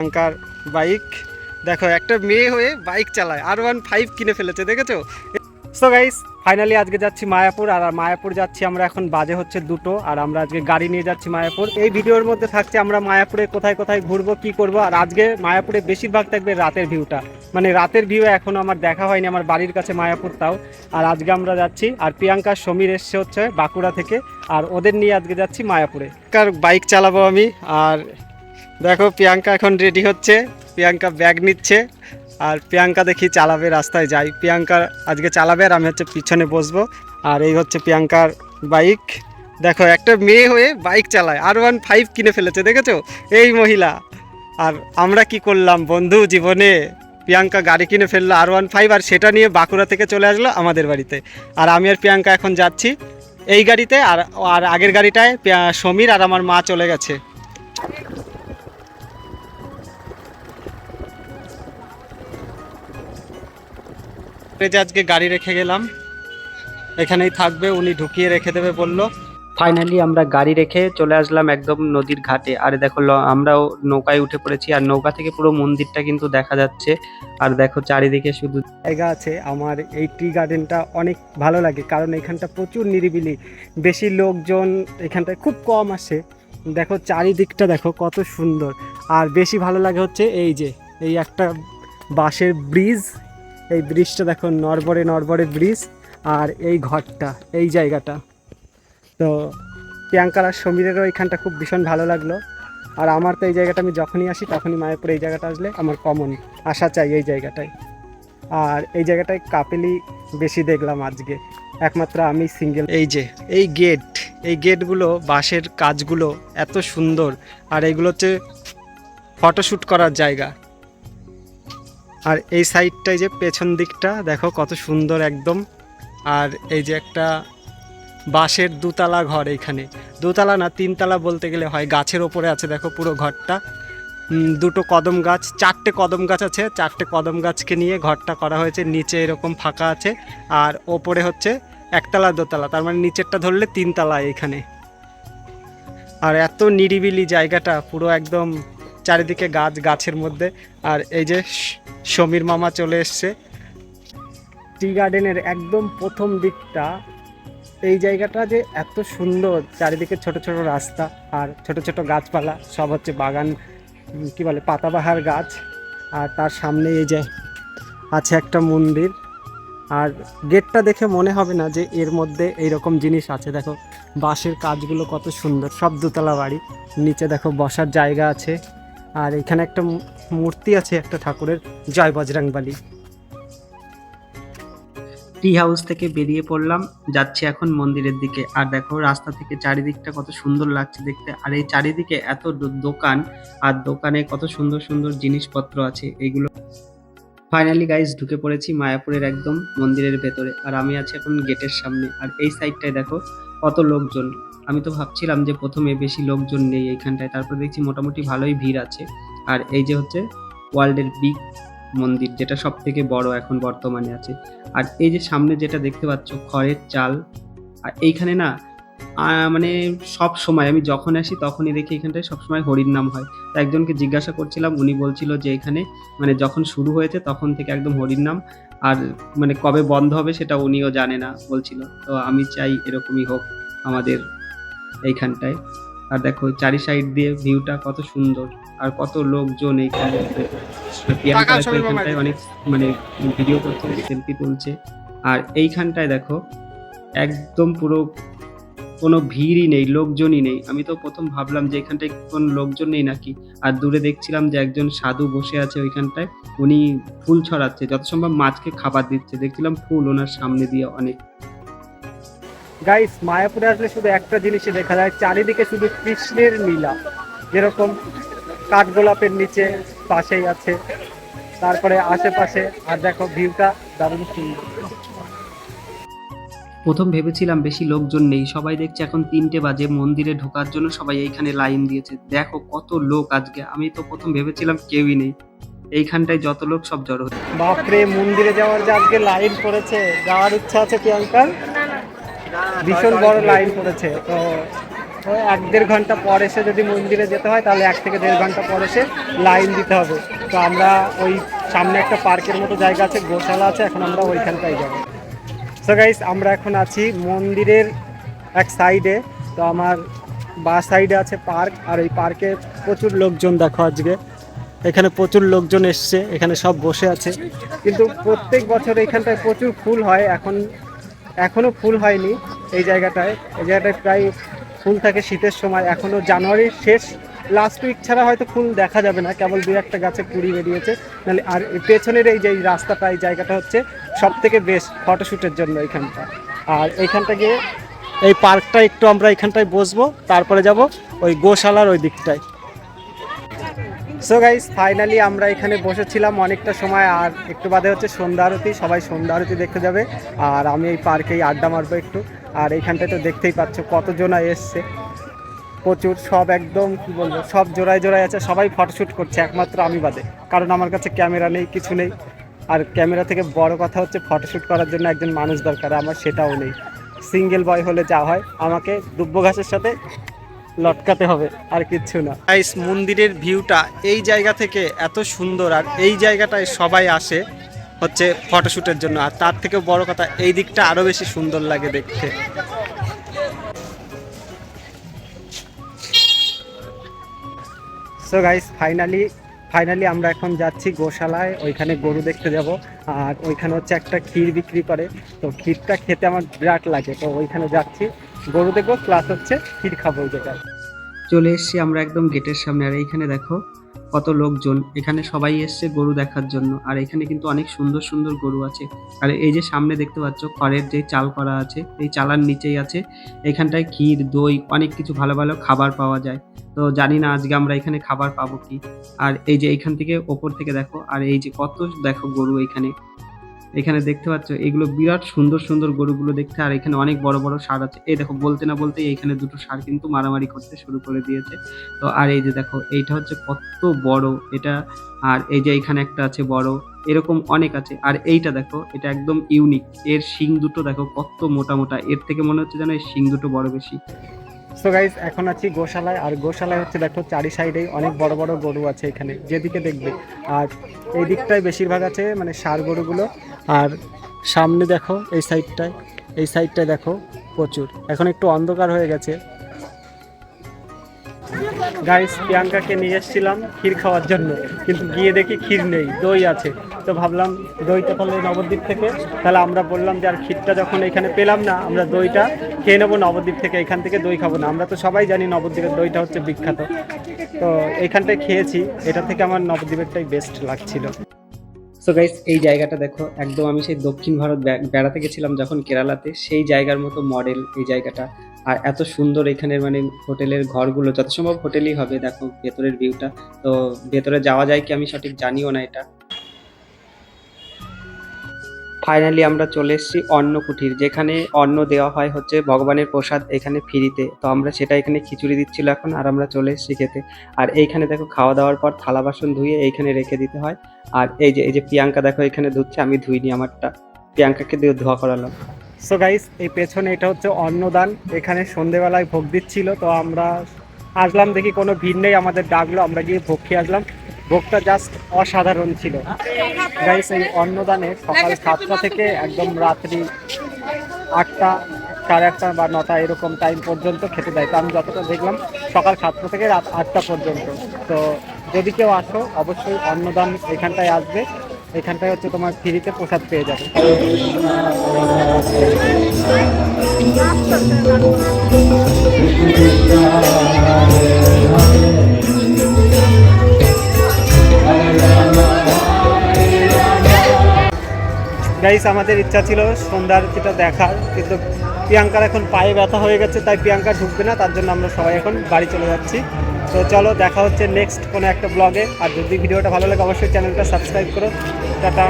প্রিয়াঙ্কার বাইক। দেখো, একটা মেয়ে হয়ে বাইক চালায়। আর ওয়ান ফাইভ কিনে ফেলেছে, দেখেছ? সো গাইস ফাইনালি আজকে যাচ্ছি মায়াপুর, আর মায়াপুর যাচ্ছি আমরা এখন, বাজে হচ্ছে দুটো, আর আমরা আজকে গাড়ি নিয়ে যাচ্ছি মায়াপুর। এই ভিডিওর মধ্যে থাকছে আমরা মায়াপুরে কোথায় কোথায় ঘুরবো, কি করব, আর আজকে মায়াপুরে বেশিরভাগ থাকবে রাতের ভিউটা মানে রাতের ভিউ এখনও আমার দেখা হয়নি, আমার বাড়ির কাছে মায়াপুর তাও। আর আজকে আমরা যাচ্ছি, আর প্রিয়াঙ্কা, সমীর এসছে হচ্ছে বাঁকুড়া থেকে, আর ওদের নিয়ে আজকে যাচ্ছি মায়াপুরে। কার বাইক চালাবো আমি, আর দেখো, প্রিয়াঙ্কা এখন রেডি হচ্ছে। প্রিয়াঙ্কা ব্যাগ নিচ্ছে। আর প্রিয়াঙ্কা দেখি চালাবে, রাস্তায় যাই। প্রিয়াঙ্কা আজকে চালাবে আর আমি হচ্ছে পিছনে বসবো। আর এই হচ্ছে প্রিয়াঙ্কার বাইক দেখো, একটা মেয়ে হয়ে বাইক চালায়। আর ওয়ান ফাইভ কিনে ফেলেছে, দেখেছ? এই মহিলা। আর আমরা কি করলাম বন্ধু জীবনে? প্রিয়াঙ্কা গাড়ি কিনে ফেলল আর ওয়ান ফাইভ আর সেটা নিয়ে বাঁকুড়া থেকে চলে আসলো আমাদের বাড়িতে। আর আমি আর প্রিয়াঙ্কা এখন যাচ্ছি এই গাড়িতে। আর আর আগের গাড়িটায় সমীর আর আমার মা চলে গেছে। যে আজকে গাড়ি রেখে গেলাম। এখানেই থাকবে, উনি ঢুকিয়ে রেখে দেবে বলল। ফাইনালি আমরা গাড়ি রেখে চলে আসলাম একদম নদীর ঘাটে। আর দেখো আমরাও নৌকায় উঠে পড়েছি, আর নৌকা থেকে পুরো মন্দিরটা কিন্তু দেখা যাচ্ছে। আর দেখো চারিদিকে শুধু জায়গা আছে। আমার এই টি গার্ডেনটা অনেক ভালো লাগে, কারণ এখানটা প্রচুর নিরিবিলি। বেশি লোকজন এখানটায় খুব কম আসে। দেখো, চারিদিকটা দেখো, কত সুন্দর। আর বেশি ভালো লাগে হচ্ছে এই যে, এই একটা বাঁশের ব্রিজ। এই ব্রিজটা দেখো নরবরে নরবরে ব্রিজ আর এই ঘরটা, এই জায়গাটা। তো প্রিয়াঙ্কার আর সমীরেরও এইখানটা খুব ভীষণ ভালো লাগল। আর আমার তো এই জায়গাটা আমি যখনই আসি তখনই মায়াপুর এই জায়গাটা আসলে আমার কমন আসা চাই এই জায়গাটায় আর এই জায়গাটায় কাপেলি বেশি দেখলাম আজকে। একমাত্র আমি সিঙ্গেল এই যে, এই গেট এই গেটগুলো বাঁশের কাজগুলো এত সুন্দর। আর এইগুলো হচ্ছে ফটোশ্যুট করার জায়গা। আর এই সাইডটাই যে পেছন দিকটা, দেখো কত সুন্দর একদম। আর এই যে একটা বাঁশের দুতলা ঘর এইখানে দুতলা না, তিনতলা বলতে গেলে হয়, গাছের ওপরে আছে দেখো পুরো ঘরটা। দুটো কদম গাছ, চারটে কদম গাছ আছে, চারটে কদম গাছকে নিয়ে ঘরটা করা হয়েছে, নিচে এরকম ফাঁকা আছে। আর ওপরে হচ্ছে একতলা, দোতলা, তার মানে নিচেরটা ধরলে তিনতলা এইখানে আর এত নিরিবিলি জায়গাটা, পুরো একদম চারিদিকে গাছ গাছের মধ্যে। আর এই যে সমীর মামা চলে এসছে। টি গার্ডেনের একদম প্রথম দিকটা। এই জায়গাটা যে এত সুন্দর, চারিদিকে ছোট ছোট রাস্তা আর ছোট ছোট গাছপালা, সব হচ্ছে বাগান কি বলে, পাতাবাহার গাছ। আর তার সামনে এই যে আছে একটা মন্দির। আর গেটটা দেখে মনে হবে না যে এর মধ্যে এইরকম জিনিস আছে। দেখো বাঁশের কাজগুলো কত সুন্দর, সব দোতলা বাড়ি। নিচে দেখো বসার জায়গা আছে। আর এখানে একটা মূর্তি আছে, একটা ঠাকুরের জয় বজরাংবালী। টি হাউস থেকে বেরিয়ে পড়লাম, যাচ্ছি এখন মন্দিরের দিকে। আর দেখো, রাস্তা থেকে চারিদিকটা কত সুন্দর লাগছে দেখতে। আর এই চারিদিকে এত দোকান, আর দোকানে কত সুন্দর সুন্দর জিনিসপত্র আছে এইগুলো ফাইনালি গাইজ ঢুকে পড়েছি মায়াপুরের একদম মন্দিরের ভেতরে। আর আমি আছি এখন গেটের সামনে। আর এই সাইডটায় দেখো, কত লোকজন। আমি তো ভাবছিলাম যে প্রথমে বেশি লোকজন নেই এইখানটায়, তারপর দেখছি মোটামুটি ভালোই ভিড় আছে। আর এই যে হচ্ছে ওয়ার্ল্ডের বিগ মন্দির, যেটা সব থেকে বড় এখন বর্তমানে আছে। আর এই যে সামনে যেটা দেখতে পাচ্ছ, খড়ের চাল, আর এইখানে না মানে সব সময় আমি যখন আসি তখনই দেখি এখানটায় সবসময় হরির নাম হয়। তো একজনকে জিজ্ঞাসা করছিলাম, উনি বলছিল যে এখানে মানে যখন শুরু হয়েছে তখন থেকে একদম হরির নাম। আর মানে কবে বন্ধ হবে সেটা উনিও জানে না, বলছিল। তো আমি চাই এরকমই হোক আমাদের এইখানটায়। আর দেখো চারি সাইড দিয়ে ভিউটা কত সুন্দর আর কত লোকজন এইখানে এইখানটায় অনেক মানে ভিডিও করছে সেলফি তুলছে। আর এইখানটায় দেখো একদম পুরো কোনো ভিড়ই নেই লোকজনই নেই। আমি তো প্রথম ভাবলাম যে এখানটায় কোনো লোকজন নেই নাকি? আর দূরে দেখছিলাম যে একজন সাধু বসে আছে ওইখানটায় উনি ফুল ছড়াচ্ছে যত সম্ভব মাছকে খাবার দিচ্ছে। দেখছিলাম ফুল ওনার সামনে দিয়ে অনেক। গাইস মায়াপুরে আসলে শুধু একটা জিনিসই দেখা যায় চারিদিকে শুধু কৃষ্ণের লীলা। যেরকম কাঠগোলাপের নিচে পাশেই আছে তারপরে আশেপাশে আর দেখো ভিউটা দারুণ সুন্দর। প্রথম ভেবেছিলাম বেশি লোকজন নেই সবাই দেখছে এখন তিনটে বাজে মন্দিরে ঢোকার জন্য সবাই এইখানে লাইন দিয়েছে। দেখো কত লোক আজকে আমি তো প্রথম ভেবেছিলাম কেউই নেই। এইখানটায় যত লোক সব জড়ো বাপরে মন্দিরে যাওয়ার যে আজকে লাইন পড়েছে যাওয়ার ইচ্ছা আছে প্রিয়াঙ্কার? ভীষণ বড় লাইন পড়েছে। তো এক দেড় ঘণ্টা পর এসে যদি মন্দিরে যেতে হয় তাহলে এক থেকে দেড় ঘণ্টা পর এসে লাইন দিতে হবে। তো আমরা ওই সামনে একটা পার্কের মতো জায়গা আছে গোশালা আছে এখন আমরা ওইখানটায় যাব। সো গাইস আমরা এখন আছি মন্দিরের এক সাইডে তো আমার বা সাইডে আছে পার্ক আর ওই পার্কে প্রচুর লোকজন দেখো আজকে। এখানে প্রচুর লোকজন এসছে এখানে সব বসে আছে। কিন্তু প্রত্যেক বছর এখানটায় প্রচুর ফুল হয় এখন এখনও ফুল হয়নি এই জায়গাটায়। এই জায়গাটায় প্রায় ফুল থাকে শীতের সময়। এখনও জানুয়ারির শেষ লাস্ট উইক ছাড়া হয়তো ফুল দেখা যাবে না। কেবল দু একটা গাছে কুড়ি বেরিয়েছে। নাহলে আর পেছনের এই যে রাস্তাটা, এই জায়গাটা হচ্ছে সব থেকে বেস্ট ফটোশ্যুটের জন্য এইখানটা। আর এইখানটা গিয়ে এই পার্কটা একটু আমরা এখানটায় বসবো। তারপরে যাব ওই গোশালার ওই দিকটায়। সো গাইস ফাইনালি আমরা এখানে বসেছিলাম অনেকটা সময়, আর একটু বাদে হচ্ছে সন্ধ্যা আরতি, সবাই সন্ধ্যা আরতি দেখতে যাবে। আর আমি এই পার্কেই আড্ডা মারবো একটু। আর এইখানটায় তো দেখতেই পাচ্ছ কতজনা এসছে। প্রচুর, সব একদম, কি বলব, সব জোড়ায় জোড়ায় আছে, সবাই ফটোশ্যুট করছে, একমাত্র আমি বাদে। কারণ আমার কাছে ক্যামেরা নেই, কিছু নেই। আর ক্যামেরা থেকে বড় কথা হচ্ছে ফটোশ্যুট করার জন্য একজন মানুষ দরকার, আমার সেটাও নেই। সিঙ্গেল বয় হলে যা হয়, আমাকে দুব্য ঘাসের সাথে লটকাতে হবে আর কিচ্ছু না। গাইস মন্দিরের ভিউটা এই জায়গা থেকে এত সুন্দর আর এই জায়গাটায় সবাই আসে হচ্ছে ফটোশ্যুটের জন্য। আর তার থেকে বড় কথা এই দিকটা আরও বেশি সুন্দর লাগে দেখতে। সো গাইস ফাইনালি ফাইনালি আমরা এখন যাচ্ছি গোশালায় ওইখানে গরু দেখতে যাব। আর ওইখানে হচ্ছে একটা ক্ষীর বিক্রি করে। তো ক্ষীরটা খেতে আমার বিরাট লাগে তো ওইখানে যাচ্ছি। গরু দেখব প্লাস হচ্ছে ক্ষীর খাব জায়গায়। চলে এসেছি আমরা একদম গেটের সামনে, আর এইখানে দেখো কত লোকজন। এখানে সবাই এসছে গরু দেখার জন্য, আর এখানে কিন্তু অনেক সুন্দর সুন্দর গরু আছে। আর এই যে সামনে দেখতে পাচ্ছ, খড়ের যে চাল করা আছে, এই চালার নিচেই আছে। এখানটায় ক্ষীর, দই, অনেক কিছু ভালো ভালো খাবার পাওয়া যায়। তো জানি না আজকে আমরা এখানে খাবার পাবো কি। আর এই যে এইখান থেকে ওপর থেকে দেখো, আর এই যে কত দেখো গরু এখানে। এখানে দেখতে পাচ্ছ, এগুলো বিরাট সুন্দর সুন্দর গরুগুলো দেখতে, আর এখানে অনেক বড় বড় সার আছে। এই দেখো, বলতে না বলতে এইখানে দুটো সার কিন্তু মারামারি করতে শুরু করে দিয়েছে। তো, আর এই যে দেখো, এইটা হচ্ছে কত বড়, এটা, আর এই যে এইখানে একটা আছে বড়, এরকম অনেক আছে। আর এইটা দেখো, এটা একদম ইউনিক এর শিং দুটো দেখো কত মোটা মোটা, এর থেকে মনে হচ্ছে যেন এর শিং দুটো বড় বেশি। সো গাইজ এখন আছি গোশালায়, আর গোশালায় হচ্ছে দেখো, চারি সাইডেই অনেক বড় বড় গরু আছে এখানে, যেদিকে দেখবে। আর এই দিকটায় বেশিরভাগ আছে মানে সার গরুগুলো। আর সামনে দেখো, এই সাইডটায় এই সাইডটায় দেখো, প্রচুর। এখন একটু অন্ধকার হয়ে গেছে। গাইস প্রিয়াঙ্কাকে নিয়ে এসেছিলাম ক্ষীর খাওয়ার জন্য, কিন্তু গিয়ে দেখি ক্ষীর নেই, দই আছে। তো ভাবলাম দইটা তাহলে নবদ্বীপ থেকে, তাহলে আমরা বললাম যে আর ক্ষীরটা যখন এখানে পেলাম না, আমরা দইটা খেয়ে নেব নবদ্বীপ থেকে, এখান থেকে দই খাব না। আমরা তো সবাই জানি নবদ্বীপের দইটা হচ্ছে বিখ্যাত। তো এইখানটায় খেয়েছি, এটা থেকে আমার নবদ্বীপেরটাই বেস্ট লাগছিল। সো গাইস এই জায়গাটা দেখো, একদম আমি সেই দক্ষিণ ভারত বেড়াতে গেছিলাম যখন কেরালাতে, সেই জায়গার মতো মডেল এই জায়গাটা। আর এত সুন্দর এখানের মানে হোটেলের ঘরগুলো, যত সম্ভব হোটেলই হবে, দেখো ভেতরের ভিউটা তো ভেতরে যাওয়া যায় কি আমি সঠিক জানিও না এটা। ফাইনালি আমরা চলে এসেছি অন্ন কুঠির যেখানে অন্ন দেওয়া হয় হচ্ছে ভগবানের প্রসাদ এখানে ফ্রিতে। তো আমরা সেটা এখানে খিচুড়ি দিচ্ছিল এখন, আর আমরা চলে এসেছি খেতে। আর এইখানে দেখো খাওয়া দাওয়ার পর থালা বাসন ধুয়ে এইখানে রেখে দিতে হয়। আর এই যে এই যে প্রিয়াঙ্কা দেখো এখানে ধুচ্ছে, আমি ধুইনি আমারটা। প্রিয়াঙ্কাকে দিয়ে ধোয়া করালাম। সো গাইস এই পেছনে এটা হচ্ছে অন্নদান। এখানে সন্ধেবেলায় ভোগ দিচ্ছিল, তো আমরা আসলাম দেখি কোনো ভিড় নেই, আমাদের ডাকলো, আমরা গিয়ে ভোগ খেয়ে আসলাম। ভোগটা জাস্ট অসাধারণ ছিল। গাইস এই অন্নদানে সকাল সাতটা থেকে একদম রাত্রি আটটা, সাড়ে আটটা বা নটা এরকম টাইম পর্যন্ত খেতে দেয়। তো আমি যতটা দেখলাম, সকাল সাতটা থেকে রাত আটটা পর্যন্ত। তো যদি কেউ আসো, অবশ্যই অন্নদান এখানটায় আসবে। এখানটায় হচ্ছে তোমার ফ্রিতে প্রসাদ পেয়ে যাবে। গাইস আমাদের ইচ্ছা ছিল সন্ধ্যার যেটা দেখার, কিন্তু প্রিয়াঙ্কার এখন পায়ে ব্যথা হয়ে গেছে, তাই প্রিয়াঙ্কা ঢুকবে না, তার জন্য আমরা সবাই এখন বাড়ি চলে যাচ্ছি। তো চলো, দেখা হচ্ছে নেক্সট কোনো একটা ব্লগে আর যদি ভিডিওটা ভালো লাগে, অবশ্যই চ্যানেলটা সাবস্ক্রাইব করো। টাটা।